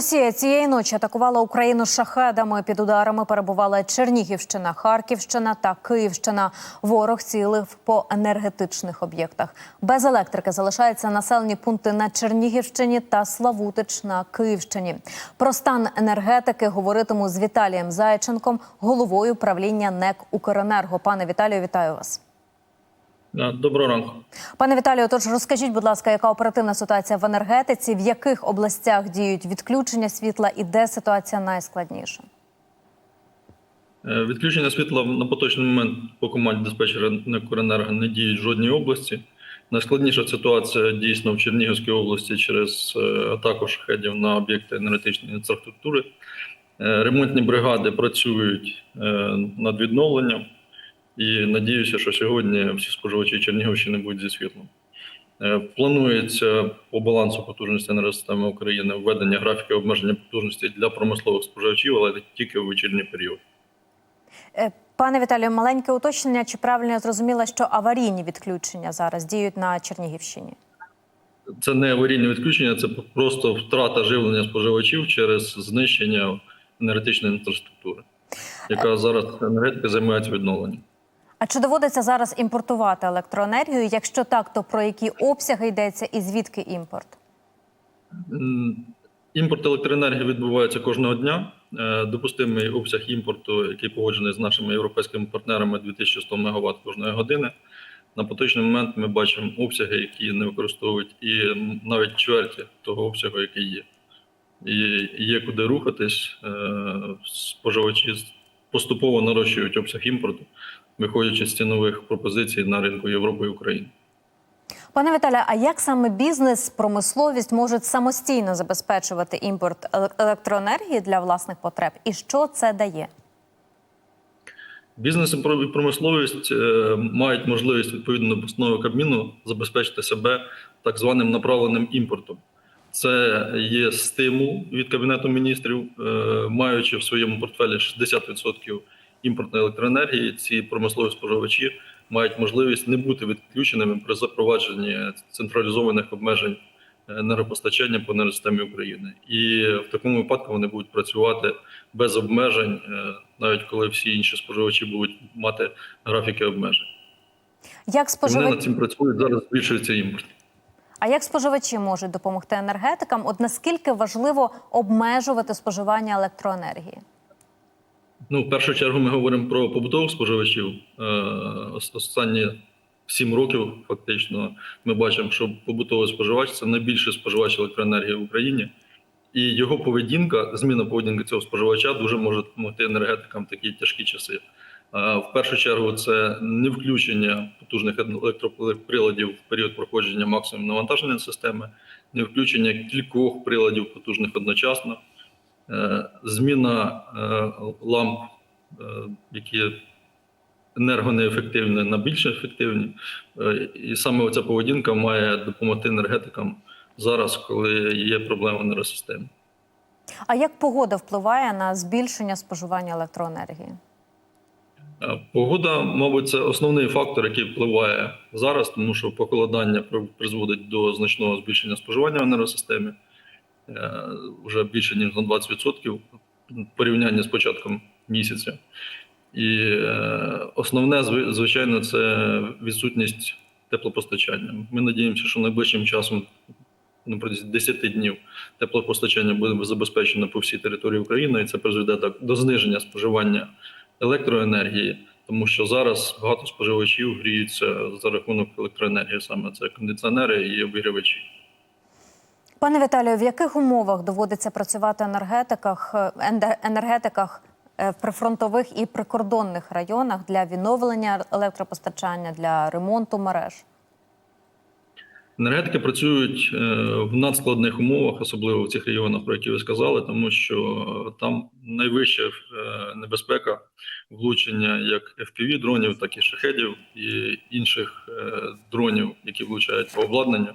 Росія цієї ночі атакувала Україну шахедами. Під ударами перебувала Чернігівщина, Харківщина та Київщина. Ворог цілив по енергетичних об'єктах. Без електрики залишаються населені пункти на Чернігівщині та Славутич на Київщині. Про стан енергетики говоритиму з Віталієм Зайченком, головою правління НЕК Укренерго. Пане Віталію, вітаю вас. Доброго ранку. Пане Віталію, тож розкажіть, будь ласка, яка оперативна ситуація в енергетиці, в яких областях діють відключення світла і де ситуація найскладніша? Е, Відключення світла на поточний момент по команді диспетчера «Некуренерго» не діють в жодній області. Найскладніша ситуація дійсно в Чернігівській області через е, атаку шахедів на об'єкти енергетичної інфраструктури. Е, Ремонтні бригади працюють над відновленням, і надіюся, що сьогодні всі споживачі Чернігівщини будуть зі світлом. Е, Планується по балансу потужності енергосистеми України введення графіки обмеження потужності для промислових споживачів, але тільки в вечірній період. Е, Пане Віталію, маленьке уточнення. Чи правильно я зрозуміла, що аварійні відключення зараз діють на Чернігівщині? Це не аварійне відключення, це просто втрата живлення споживачів через знищення енергетичної інфраструктури, яка зараз енергетика займається відновленням. А чи доводиться зараз імпортувати електроенергію? Якщо так, то про які обсяги йдеться і звідки імпорт? Імпорт електроенергії відбувається кожного дня. Е, Допустимий обсяг імпорту, який погоджений з нашими європейськими партнерами, 2100 МВт кожної години. На поточний момент ми бачимо обсяги, які не використовують, і навіть чверті того обсягу, який є. І є куди рухатись. Е, Споживачі поступово нарощують обсяг імпорту, виходячи з цінових пропозицій на ринку Європи і України. Пане Віталію, а як саме бізнес, промисловість можуть самостійно забезпечувати імпорт електроенергії для власних потреб? І що це дає? Бізнес і промисловість е, мають можливість відповідно до постанови Кабміну забезпечити себе так званим направленим імпортом. Це є стимул від Кабінету міністрів, е, маючи в своєму портфелі 60% імпортної електроенергії, ці промислові споживачі мають можливість не бути відключеними при запровадженні централізованих обмежень енергопостачання по енергосистемі України. І в такому випадку вони будуть працювати без обмежень, е, навіть коли всі інші споживачі будуть мати графіки обмежень. Як І Вони над цим працюють зараз. Збільшується імпорт. а як споживачі можуть допомогти енергетикам? От наскільки важливо обмежувати споживання електроенергії? Ну, в першу чергу ми говоримо про побутових споживачів. Е, Останні сім років фактично ми бачимо, що побутовий споживач це найбільший споживач електроенергії в Україні, і його поведінка, зміна поведінки цього споживача дуже може допомогти енергетикам в такі тяжкі часи. Е, В першу чергу це не включення потужних електроприладів в період проходження максимум навантаження системи, не включення кількох приладів потужних одночасно. Е, зміна е, ламп, е, які енергонеефективні на більш ефективні. І саме оця поведінка має допомогти енергетикам зараз, коли є проблеми в енергосистемі. А як погода впливає на збільшення споживання електроенергії? Погода, мабуть, це основний фактор, який впливає зараз, тому що похолодання при- призводить до значного збільшення споживання в енергосистемі вже більше ніж на 20% в порівнянні з початком місяця. І е, основне, зви- звичайно, це відсутність теплопостачання. Ми надіємося, що найближчим часом на протязі 10 днів теплопостачання буде забезпечено по всій території України, і це призведе так до зниження споживання електроенергії, тому що зараз багато споживачів гріються за рахунок електроенергії, саме це кондиціонери і обігрівачі. Пане Віталію, в яких умовах доводиться працювати енергетиках, е, енергетиках е, в прифронтових і прикордонних районах для відновлення електропостачання, для ремонту мереж? Енергетики працюють е, в надскладних умовах, особливо в цих регіонах, про які ви сказали, тому що там найвища небезпека влучення як fpv дронів, так і шахедів і інших дронів, які влучають по обладнанню.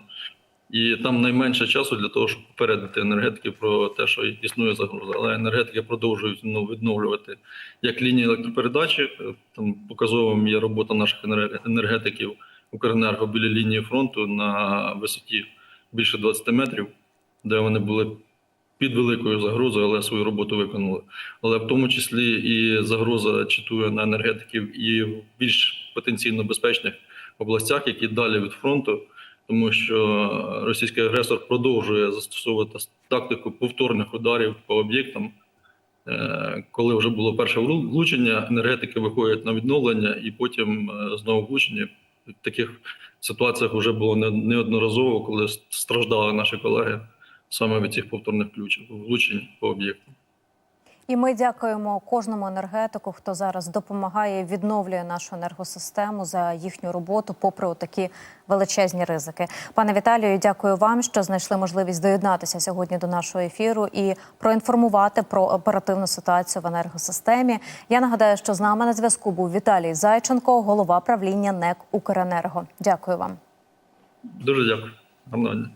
І там найменше часу для того, щоб попередити енергетиків про те, що існує загроза. Але енергетики продовжують ну, відновлювати як лінії електропередачі. е, Там показовим є робота наших енерге- енергетиків Укренерго біля лінії фронту на висоті більше 20 метрів, де вони були під великою загрозою, але свою роботу виконали. Але в тому числі і загроза читує на енергетиків і в більш потенційно безпечних областях, які далі від фронту, тому що російський агресор продовжує застосовувати тактику повторних ударів по об'єктам. Е, Коли вже було перше влучення, енергетики виходять на відновлення і потім е, знову влучення. В таких ситуаціях вже було неодноразово, коли страждали наші колеги саме від цих повторних ключів, влучень по об'єктам. І ми дякуємо кожному енергетику, хто зараз допомагає відновлює нашу енергосистему за їхню роботу, попри такі величезні ризики. Пане Віталію, дякую вам, що знайшли можливість доєднатися сьогодні до нашого ефіру і проінформувати про оперативну ситуацію в енергосистемі. Я нагадаю, що з нами на зв'язку був Віталій Зайченко, голова правління НЕК Укренерго. Дякую вам. Дуже дякую.